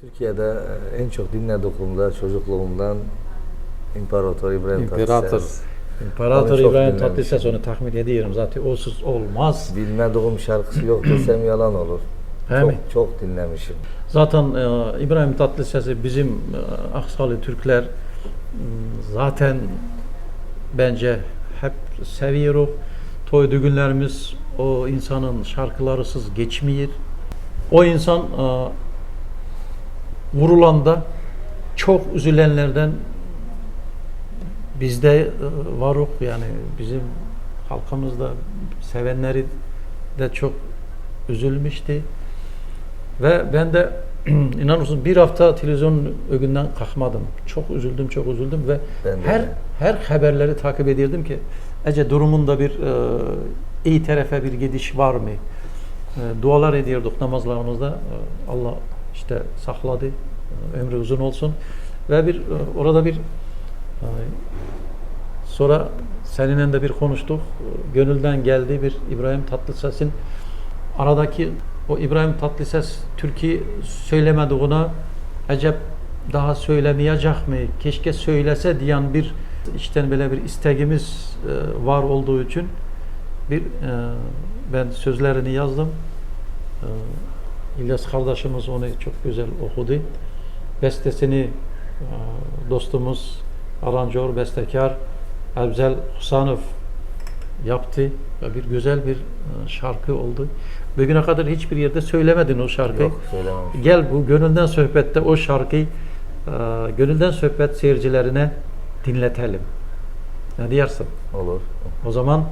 Türkiye'de e, en çok dinlediğimde çocukluğumdan İmparator İbrahim İmparator. Tatlıses. İmparator Onu İbrahim. Tatlıses onu tahmin ediyorum zaten olsuz olmaz. Bilmediğim şarkısı yok desem yalan olur. He çok, mi? çok dinlemişim. Zaten e, İbrahim Tatlıses'i bizim e, Aksalı Türkler zaten bence hep seviyoruz. Toy düğünlerimiz o insanın şarkılarısız geçmiyor. O insan e, vurulanda çok üzülenlerden bizde e, var yok yani bizim halkımızda sevenleri de çok üzülmüştü. Ve ben de inanır mısın bir hafta televizyon ögünden kalkmadım. Çok üzüldüm, çok üzüldüm ve Ben de her her haberleri takip ediyordum ki Ece durumunda bir e, iyi tarafa bir gidiş var mı? E, dualar ediyorduk namazlarımızda. E, Allah işte sakladı. Ömrü uzun olsun. Ve bir e, orada bir e, sonra seninle de bir konuştuk. E, Gönülden geldi bir İbrahim Tatlıses'in aradaki o İbrahim Tatlıses Türkiye söylemedi ona acep daha söylemeyecek mi? Keşke söylese diyen bir içten böyle bir isteğimiz e, var olduğu için bir ben sözlerini yazdım. İlyas kardeşimiz onu çok güzel okudu. Bestesini e, dostumuz aranjör, bestekar Elbzel Husanov yaptı ve bir güzel bir e, şarkı oldu. Bugüne kadar hiçbir yerde söylemedin o şarkıyı. Yok. Gel bu Gönülden Sohbet'te o şarkıyı e, Gönülden Sohbet seyircilerine dinletelim. Ne diyorsun? Olur. O zaman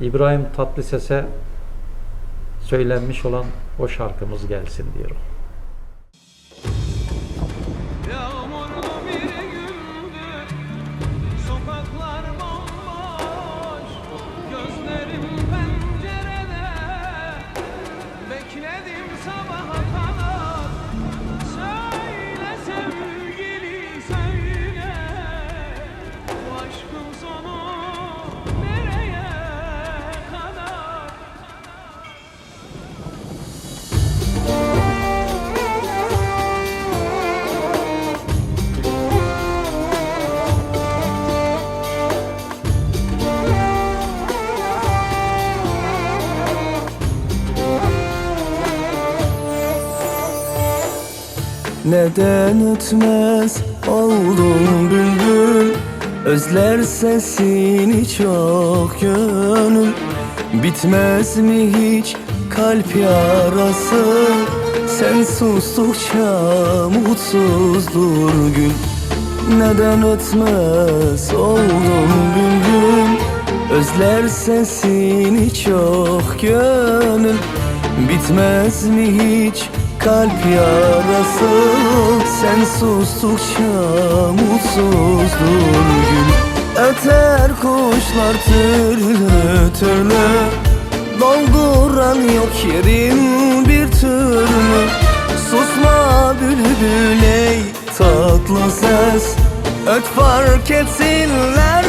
İbrahim Tatlıses'e söylenmiş olan o şarkımız gelsin diyorum. Neden ötmez oldum bülbül? Özler sesini çok gönül. Bitmez mi hiç kalp yarası? Sen sustukça mutsuzdur gül. Neden ötmez oldum bülbül? Özler sesini çok gönül. Bitmez mi hiç kalp yarası. Sen sustukça mutsuzdur gül Öter kuşlar türlü türlü. Dolduran yok yerin bir türlü. Susma bülbül ey tatlı ses. Öt fark etsinler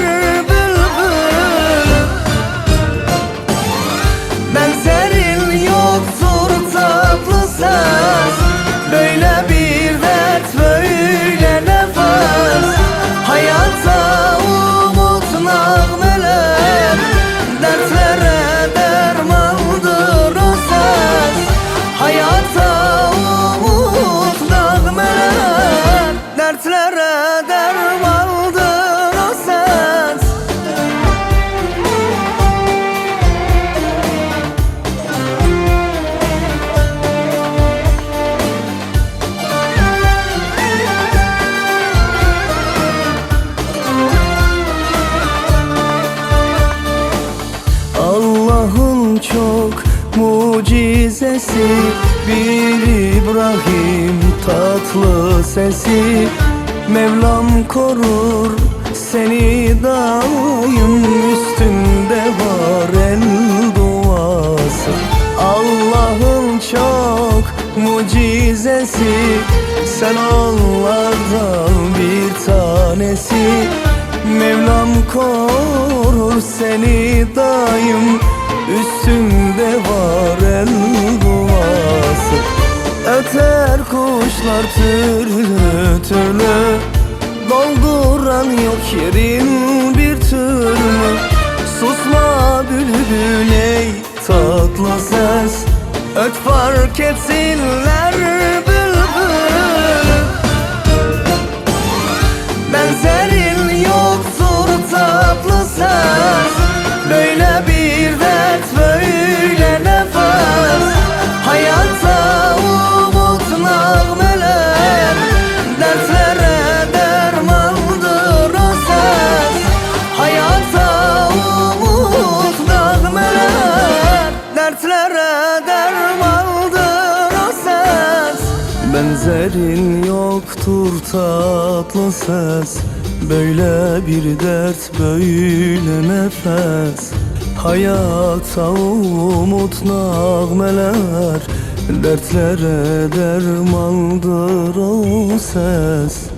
mucizesi Bir İbrahim tatlı sesi. Mevlam korur seni daim Üstünde var el duası. Allah'ın çok mucizesi Sen onlardan bir tanesi. Mevlam korur seni daim Üstünde fark etsinler bülbül Benzerin yoktur tatlı ses Benzerin yoktur tatlı ses. Böyle bir dert böyle nefes. Hayata umut nağmeler Dertlere dermandır o ses